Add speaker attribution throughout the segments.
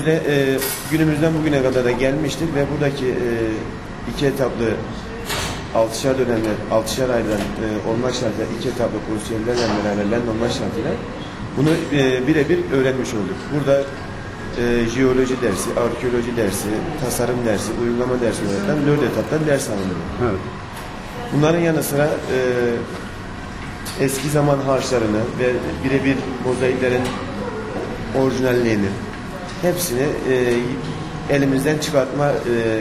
Speaker 1: Ve e, günümüzden bugüne kadar da gelmiştik ve buradaki e, iki etaplı altışar dönemler, altışar aydan e, olmak şartıyla iki etaplı kursiyerlerle beraber lend olmak şartıyla bunu e, birebir öğrenmiş olduk. Burada e, jeoloji dersi, arkeoloji dersi, tasarım dersi, uygulama dersi olarak dört etaptan ders alınıyor.
Speaker 2: Evet.
Speaker 1: Bunların yanı sıra e, eski zaman harçlarını ve birebir mozaiklerin orijinalliğini hepsini e, elimizden çıkartma e,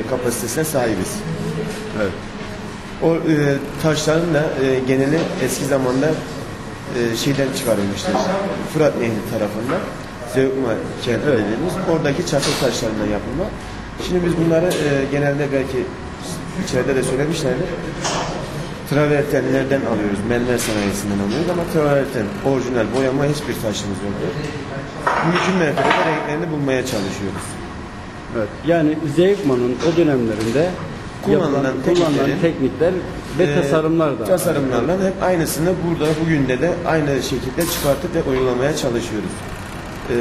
Speaker 1: kapasitesine sahibiz.
Speaker 2: Evet.
Speaker 1: O e, taşların da e, geneli eski zamanda e, şeyden çıkarılmıştır. Fırat Nehri tarafından. Zeugma kenti dediğimiz oradaki çakıl taşlarından yapılma. Şimdi biz bunları e, genelde belki içeride de söylemişlerdir. Travertenlerden alıyoruz. Mermer sanayisinden alıyoruz ama traverten, orijinal boyama hiçbir taşımız yok. Mümkün mertebe renklerini bulmaya çalışıyoruz.
Speaker 2: Evet. Yani Zeugma'nın o dönemlerinde
Speaker 1: Kullanılan
Speaker 2: yapılan, kullanılan teknikler ve
Speaker 1: Ee,
Speaker 2: tasarımlar da.
Speaker 1: Tasarımlarla hep aynısını burada bugün de aynı şekilde çıkartıp ve uygulamaya çalışıyoruz. Ee,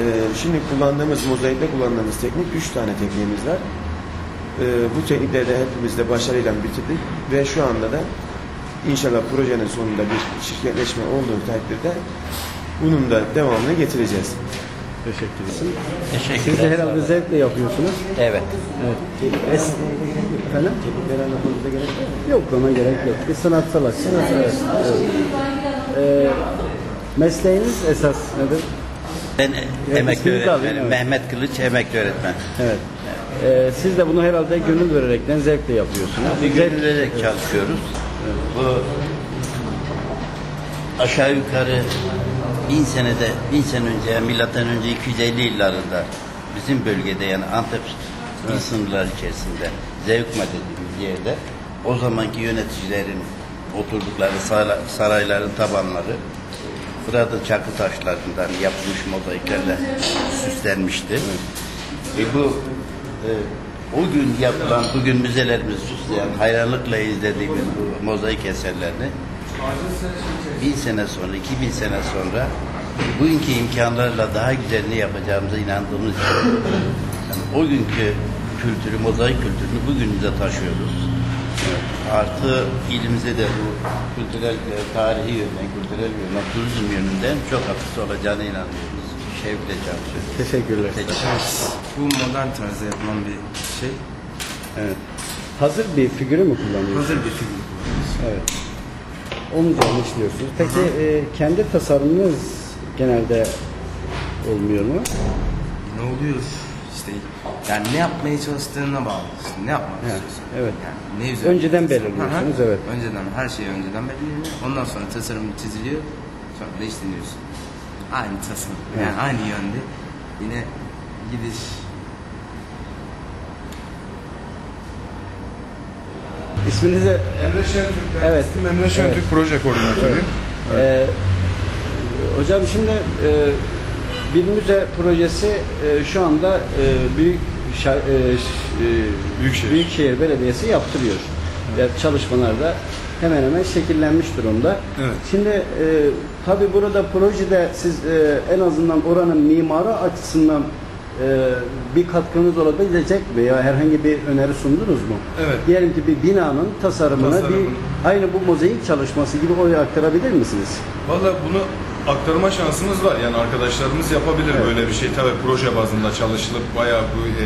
Speaker 1: şimdi kullandığımız mozaikte kullandığımız teknik üç tane tekniğimiz var. Ee, bu teknikleri de hepimiz de başarıyla bitirdik ve şu anda da inşallah projenin sonunda bir şirketleşme olduğu takdirde bunun da devamını getireceğiz.
Speaker 2: Teşekkür ederim.
Speaker 3: Teşekkürler.
Speaker 2: Siz de herhalde zevkle yapıyorsunuz.
Speaker 3: Evet.
Speaker 2: Evet. Es- Efendim? Yok ona gerek yok. Bir sanatsal açı. Evet. evet. Ee, mesleğiniz esas nedir?
Speaker 3: Ben emekli
Speaker 2: isminizi alayım,
Speaker 3: öğretmenim.
Speaker 2: evet.
Speaker 3: Mehmet Kılıç emekli öğretmen.
Speaker 2: Evet. Ee, siz de bunu herhalde gönül vererekten zevkle yapıyorsunuz.
Speaker 3: Bir
Speaker 2: Zevk-
Speaker 3: gönüllülük çalışıyoruz. Bu aşağı yukarı bin senede, bin sene önce, milattan önce 250 yıllarında bizim bölgede yani Antep il sınırları içerisinde Zevkma dediğimiz yerde o zamanki yöneticilerin oturdukları sara- sarayların tabanları burada çakı taşlarından yapılmış mozaiklerle süslenmişti. Ve bu e, o gün yapılan, bugün müzelerimiz süsleyen, hayranlıkla izlediğimiz bu mozaik eserlerini bin sene sonra, iki bin sene sonra bugünkü imkanlarla daha güzelini yapacağımıza inandığımız için yani o günkü kültürü, mozaik kültürünü bugünümüze taşıyoruz. Artı ilimize de bu kültürel, e, tarihi yönden, kültürel yönden, turizm yönünden çok hafif olacağına inanıyoruz. Şevkle çalışıyoruz.
Speaker 2: Teşekkürler.
Speaker 3: Teşekkür
Speaker 4: Bu modern tarzda yapılan bir şey.
Speaker 2: Evet. Hazır bir figürü mü kullanıyorsunuz?
Speaker 4: Hazır bir figür kullanıyoruz.
Speaker 2: Evet. Üzerine işliyorsunuz. Peki e, kendi tasarımınız genelde olmuyor mu?
Speaker 4: Ne oluyor? İşte yani ne yapmaya çalıştığına bağlı. İşte ne yapmak
Speaker 2: Evet,
Speaker 4: istiyorsun?
Speaker 2: evet.
Speaker 4: Yani ne üzerine
Speaker 2: Önceden belirliyorsunuz, evet.
Speaker 4: Önceden her şey önceden belirleniyor. Ondan sonra tasarım çiziliyor. Sonra da işleniyorsun. Aynı tasarım. Yani
Speaker 2: Evet.
Speaker 4: aynı yönde. Yine gidiş.
Speaker 2: İsminizi
Speaker 5: Emre Şentürk.
Speaker 2: Evet.
Speaker 5: ismim Emre Şentürk
Speaker 2: Evet.
Speaker 5: proje koordinatörüyüm.
Speaker 2: e, hocam şimdi e, bir müze projesi e, şu anda e, büyük şa- e, e,
Speaker 5: Büyükşehir.
Speaker 2: Büyükşehir Belediyesi yaptırıyor. Ya çalışmalar da hemen hemen şekillenmiş durumda.
Speaker 5: Evet.
Speaker 2: Şimdi e, tabi burada projede siz e, en azından oranın mimarı açısından bir katkınız olabilecek mi? Ya herhangi bir öneri sundunuz mu?
Speaker 5: Evet.
Speaker 2: Diyelim ki bir binanın tasarımına
Speaker 5: Tasarımını.
Speaker 2: bir aynı bu mozaik çalışması gibi oraya aktarabilir misiniz?
Speaker 5: Valla bunu aktarma şansımız var. Yani arkadaşlarımız yapabilir
Speaker 2: Evet.
Speaker 5: böyle bir şey. Tabii proje bazında çalışılıp bayağı bu e,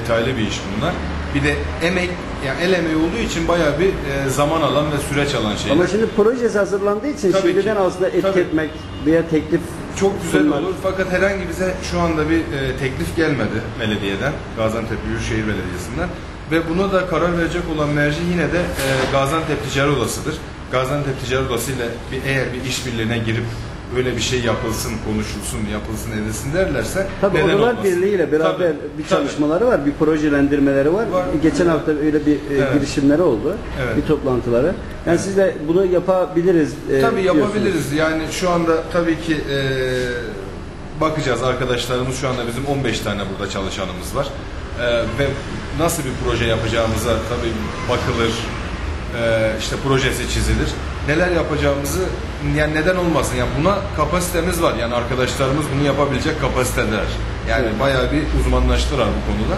Speaker 5: detaylı bir iş bunlar. Bir de emek, yani el emeği olduğu için bayağı bir e, zaman alan ve süreç alan şeyler.
Speaker 2: Ama şimdi projesi hazırlandığı için
Speaker 5: Tabii
Speaker 2: şimdiden
Speaker 5: ki.
Speaker 2: aslında etki
Speaker 5: Tabii.
Speaker 2: etmek veya teklif
Speaker 5: Çok güzel
Speaker 2: sunmak-
Speaker 5: olur fakat herhangi bize şu anda bir e, teklif gelmedi belediyeden, Gaziantep Büyükşehir Belediyesi'nden ve buna da karar verecek olan merci yine de e, Gaziantep Ticaret Odası'dır. Gaziantep Ticaret Odası ile bir, eğer bir işbirliğine girip böyle bir şey yapılsın, konuşulsun, yapılsın, edilsin derlerse
Speaker 2: Tabii
Speaker 5: neden
Speaker 2: Odalar
Speaker 5: olmasın?
Speaker 2: Birliği ile beraber
Speaker 5: Tabii,
Speaker 2: bir
Speaker 5: tabii.
Speaker 2: çalışmaları var, bir projelendirmeleri var.
Speaker 5: Var.
Speaker 2: Geçen hafta öyle bir e,
Speaker 5: Evet.
Speaker 2: girişimleri oldu,
Speaker 5: Evet.
Speaker 2: bir toplantıları. Yani siz de bunu yapabiliriz e,
Speaker 5: Tabii
Speaker 2: diyorsunuz.
Speaker 5: yapabiliriz. Yani şu anda tabii ki e, bakacağız arkadaşlarımız şu anda bizim 15 tane burada çalışanımız var. E, ve nasıl bir proje yapacağımıza tabii bakılır. E, işte projesi çizilir. Neler yapacağımızı yani neden olmasın? Yani buna kapasitemiz var. Yani arkadaşlarımız bunu yapabilecek kapasiteler. Yani
Speaker 2: Evet.
Speaker 5: bayağı bir uzmanlaştılar bu konuda.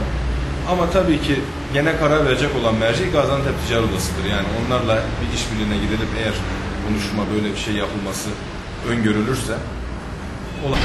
Speaker 5: Ama tabii ki gene karar verecek olan merci Gaziantep Ticaret Odası'dır. Yani onlarla bir işbirliğine gidilip eğer konuşma böyle bir şey yapılması öngörülürse ola-